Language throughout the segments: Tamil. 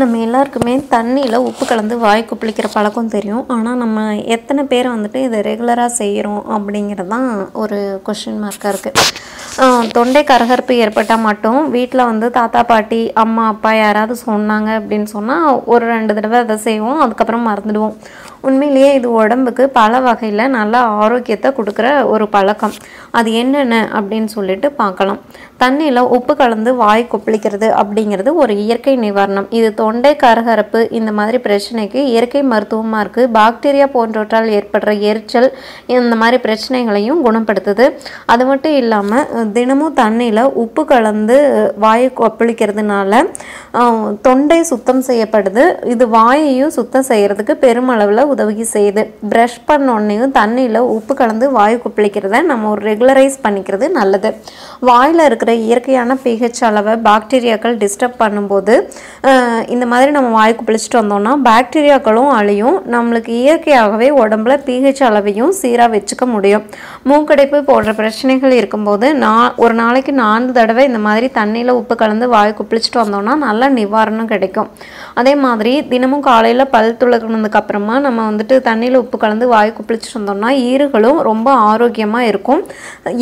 நம்ம எல்லாருக்குமே தண்ணியில் உப்பு கலந்து வாய் குப்பளிக்கிற பழக்கம் தெரியும். ஆனால் நம்ம எத்தனை பேர் வந்துட்டு இதை ரெகுலராக செய்கிறோம் அப்படிங்கிறது தான் ஒரு கொஷின் மார்க்காக இருக்குது தொண்டை கரகரப்பு ஏற்பட்டால் மட்டும் வீட்டில் வந்து தாத்தா பாட்டி அம்மா அப்பா யாராவது சொன்னாங்க அப்படின்னு சொன்னால் ஒரு ரெண்டு தடவை அதை செய்வோம். அதுக்கப்புறம் மறந்துடுவோம். உண்மையிலேயே இது உடம்புக்கு பல வகையில் நல்ல ஆரோக்கியத்தை கொடுக்குற ஒரு பழக்கம். அது என்னென்ன அப்படின்னு சொல்லிட்டு பார்க்கலாம். தண்ணியில் உப்பு கலந்து வாய் கொப்பளிக்கிறது அப்படிங்கிறது ஒரு இயற்கை நிவாரணம். இது தொண்டை கரகரப்பு இந்த மாதிரி பிரச்சனைக்கு இயற்கை மருத்துவமாக இருக்குது பாக்டீரியா போன்றவற்றால் ஏற்படுற எரிச்சல் இந்த மாதிரி பிரச்சனைகளையும் குணப்படுத்துது. அது மட்டும் இல்லாமல் தினமும் தண்ணியில் உப்பு கலந்து வாயை கொப்பளிக்கிறதுனால தொண்டை சுத்தம் செய்யப்படுது. இது வாயையும் சுத்தம் செய்கிறதுக்கு பெருமளவில் உதவி செய்யுது ப்ரஷ் பண்ணோடனையும் தண்ணியில் உப்பு கலந்து வாயு குப்பளிக்கிறத நம்ம ஒரு ரெகுலரைஸ் பண்ணிக்கிறது நல்லது. வாயில் இருக்கிற இயற்கையான பிஹெச் அளவை பாக்டீரியாக்கள் டிஸ்டர்ப் பண்ணும்போது இந்த மாதிரி நம்ம வாய் கொப்பளிச்சுட்டு வந்தோம்னா பாக்டீரியாக்களும் அழியும். நம்மளுக்கு இயற்கையாகவே உடம்புல பிஹெச் அளவையும் சீராக வச்சுக்க முடியும். மூக்கடைப்பு போன்ற பிரச்சனைகள் இருக்கும்போது நான் ஒரு நாளைக்கு நான்கு தடவை இந்த மாதிரி தண்ணியில் உப்பு கலந்து வாய் குப்பிளிச்சிட்டு வந்தோம்னா நல்ல நிவாரணம் கிடைக்கும். அதே மாதிரி தினமும் காலையில் பல் துளக்குனதுக்கு அப்புறமா நம்ம வந்துட்டு தண்ணியில் உப்பு கலந்து வாய் குப்பிளிச்சுட்டு வந்தோம்னா ஈறுகளும் ரொம்ப ஆரோக்கியமாக இருக்கும்.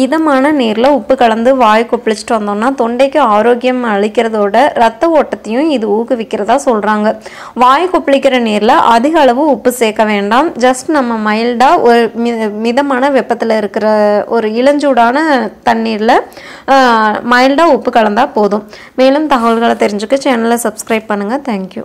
இதமான நீரில் உப்பு கலந்து வாய் குப்பிளிச்சுட்டு வந்தோம்னா தொண்டைக்கு ஆரோக்கியம் அளிக்கிறதோட ரத்த ஓட்டத்தையும் இது ஊக்குவிக்கிறதா சொல்கிறாங்க வாய் குப்பிளிக்கிற நீரில் அதிக அளவு உப்பு சேர்க்க வேண்டாம். ஜஸ்ட் நம்ம மைல்டாக ஒரு மி மிதமான வெப்பத்தில் இருக்கிற ஒரு இளஞ்சூடான தண்ணீரில் மைல்டாக உப்பு கலந்தால் போதும். மேலும் தகவல்களை தெரிஞ்சுக்க சேனலை சப்ஸ்கிரைப் பண்ணுங்கள் தேங்க்யூ